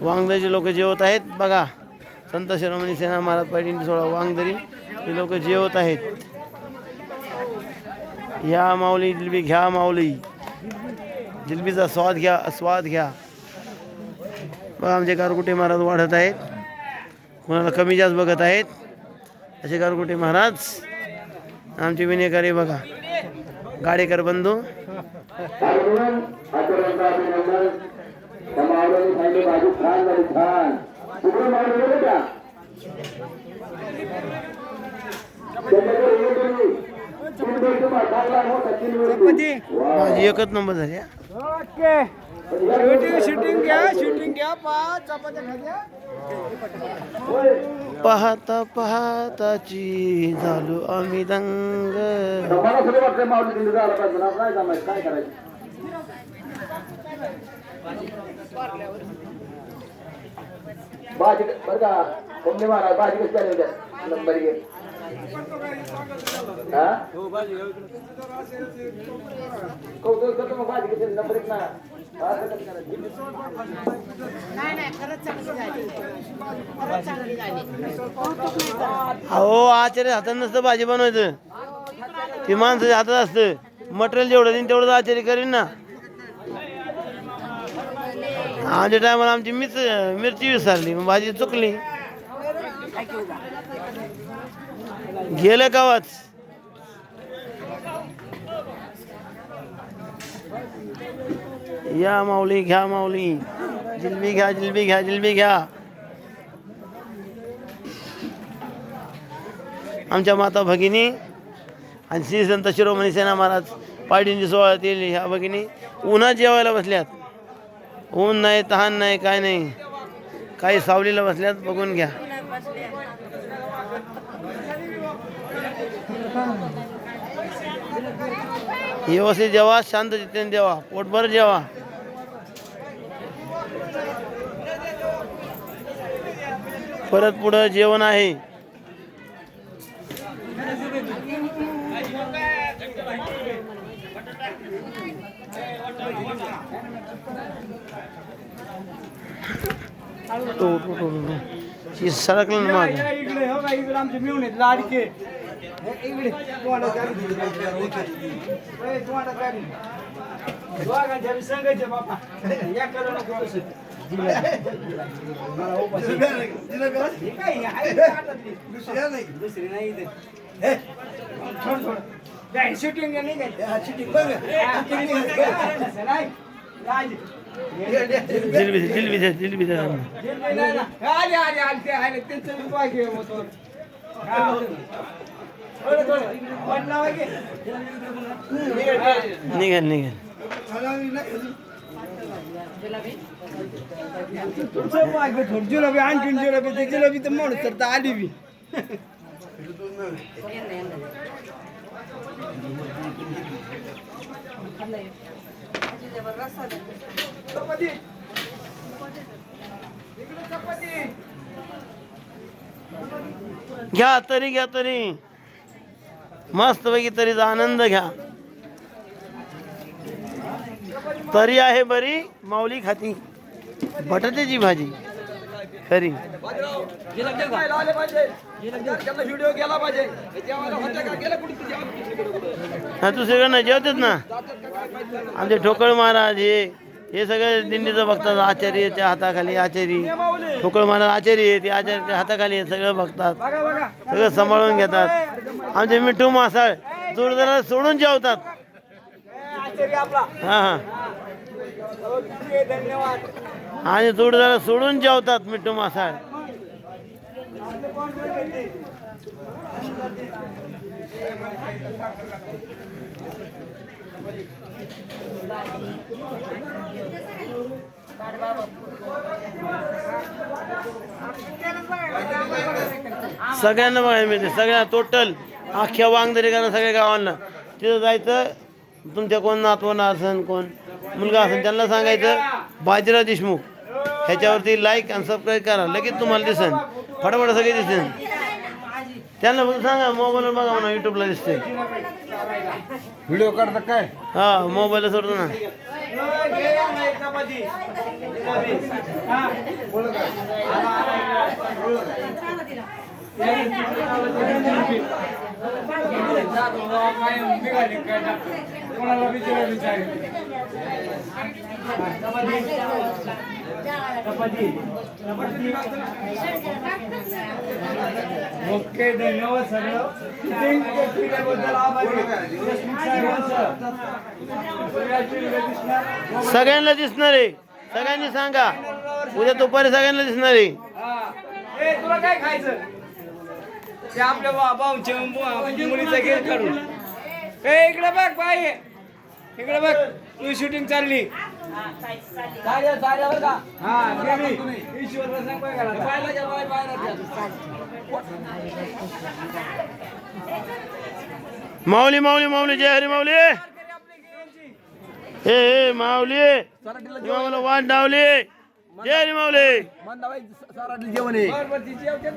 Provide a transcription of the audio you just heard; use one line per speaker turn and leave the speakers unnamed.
वांगदरीचे लोक जेवत आहेत. बघा संत शिरोमणी सेना महाराज पैठणी सोळा वांगदरी हे लोक जेवत आहेत. या माऊली जिलबी घ्या माऊली. जिलबीचा स्वाद घ्या स्वाद घ्या. बघा आमचे गारकुटे महाराज वाढत आहेत. कोणाला कमी जास्त बघत आहेत? असे गारकुटे महाराज आमचे विनेकरी बघा. गाडेकर बंधू.
अभिनंदन. मावळ्याने सांगितले भाजी छान झाली छान तिकडे मावळे गेले का
एकच नंबर झाली.
ओके. शूटिंग शूटिंग घ्या शूटिंग घ्या. पाच चपात्या खाद्या.
होय.
पाहता पाहताची झालो आम्ही दंग.
बाजी बरं का. महाराज बाजी कशी झाली होत्या नंबर घे कौतुक करतो मग भाजी कशी ना
अहो आचार्य हातात नसतं भाजी बनवायचं. ती माणसाच्या हातात असतं. मटेरियल जेवढं देईन तेवढं आचार्य करीन ना. आमच्या टायमाला आमची मिच मिरची विसरली मग भाजी चुकली. गेलं कावाच या माऊली घ्या माऊली. जिलबी घ्या जिलबी घ्या जिलबी घ्या. आमच्या माता भगिनी आणि श्री संत शिरोमणी सेना महाराज पाडींची येईल ह्या भगिनी. उन्हात जेवायला बसल्यात. ऊन नाही तहान नाही काय नाही. काही सावलीला बसल्यात बघून घ्या. व्यवस्थित जेवा शांत चित्तेने जेवा पोटभर जेवा. परत पुढं जेवण आहे. सरकलं मागे.
दुसरी नाही. हे. काय, shooting आहे नाही काय? हा, shooting नाही. राज.
जिलबी जिलबी जिलबी दे.
नाही, नाही. आले, आले, आले, ते आले. त्यांचं बी बाकी
निघाल निघाल
जुलाबी आणखीन जिलेबी ते जिलेबी तर म्हणून तर आली बी चपाती.
घ्या तरी घ्या तरी मस्त पैकी तरीचा आनंद घ्या. तरी आहे बरी माऊली खाती. बटाट्याची भाजी. खरी. हा तू सगळं ना जेवतेच ना? आमचे ठोकळ महाराज हे. हे सगळे दिंडीचं बघतात आचार्यच्या हाताखाली आचारी. ठोकळ महाराज आचारी आहे, ते आचार्याच्या हाताखाली सगळं बघतात. सगळं सांभाळून घेतात. आमचे मिठू मासाळ जोरदाराला सोडून जेवतात. हां हां. आणि जोडदारा सोडून जेवतात मिठू मासाळ. सगळ्यांना बघायला मिळते. सगळ्या टोटल अख्ख्या वांगदरी करणं सगळ्या गावांना. तिथं जायचं तुमच्या कोण नातवं असन कोण मुलगा असेल त्यांना सांगायचं बाजीराव देशमुख. ह्याच्यावरती लाईक आणि सबस्क्राईब करा. लगेच तुम्हाला दिसन. फटाफट सगळे दिसेन. त्यांना पण सांगा मोबाईलवर बघा म्हणा युट्यूबला दिसते
व्हिडिओ करता काय?
हा मोबाईलला सोडतो ना.
हा कोणाला विचारा विचार चपाती. चपाती. ओके धन्यवाद सगळं केल्याबद्दल आभारी.
सगळ्यांना दिसणार आहे. सगळ्यांनी सांगा. उद्या दुपारी सगळ्यांना दिसणार आहे.
तुला काय खायचं? ते आपल्या बा भाऊचे मुलीचं घे काढून ए इकडे बघ बाई. इकडे बघ तू शूटिंग चालली. हा गेली. ईश्वरला सांग काय करायचं.
माऊली माऊली माऊली जय हरी माऊली. हे हे माऊली. मला वाट डावली जय हरी माऊली.
औषध